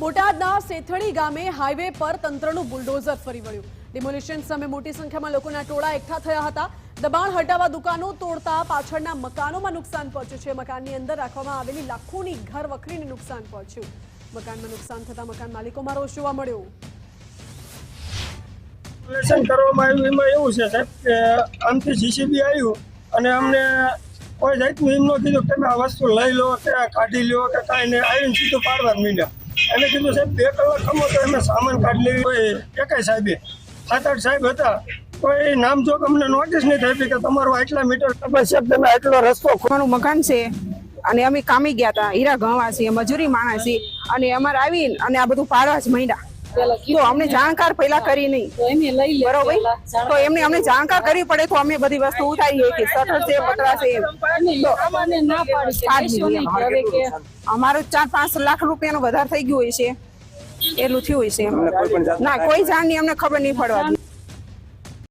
બોટાદના સેથળી ગામે હાઈવે પર તંત્રનું બુલડોઝર ફરી વળ્યું. ડિમોલિશન સામે મોટી સંખ્યામાં લોકોના ટોળા એકઠા થયા હતા. દબાણ હટાવવા દુકાનો તોડતા પાછળના મકાનોમાં નુકસાન પહોંચ્યું છે. મકાનની અંદર રાખવામાં આવેલી લાખોની ઘર વખરીને નુકસાન પહોંચ્યું. મકાનમાં નુકસાન થતા મકાન માલિકોમાં રોષ જોવા મળ્યો. કરવામાં આવ્યું, એમાં એવું છે સાહેબ કે આમથી જીસીબી આવ્યું અને અમને કોઈ જાતનું એમ ન કીધું કે આ વસ્તુ લઈ લો કે કાઢી લો કે કાંઈ નહીં. આવીને સીધું પાડવા માંડ્યા એને કીધું, સાહેબ, બે કલાક ખમો તો એમને સામાન કાઢી લેવી હોય. એકાઈ સાહેબે, સાત આઠ સાહેબ હતા કોઈ નામ જો અમને નોટિસ નહીં થઈ કે તમારું આટલા મીટર સાહેબ, તમે આટલો રસ્તો ખોવાનું મકાન છે. અને અમે કામી ગયા હતા, હીરા ગવા છીએ મજૂરી માણસ. છીએ અને અમારે આવી અને આ બધું પાડવા જ માંડ્યા. તો અમને જાણકાર પહેલા કરી નહીં. બરોબર? તો એમને અમને જાણકાર કરવી પડે તો અમે બધી વસ્તુ ઉતારીએ કે સતત છે પતરા છે. તો અમારું ચાર પાંચ લાખ રૂપિયાનો વધારે થઈ ગયું હોય છે. એટલું થયું હોય છે. ના કોઈ જાણની અમને ખબર નહીં પડવા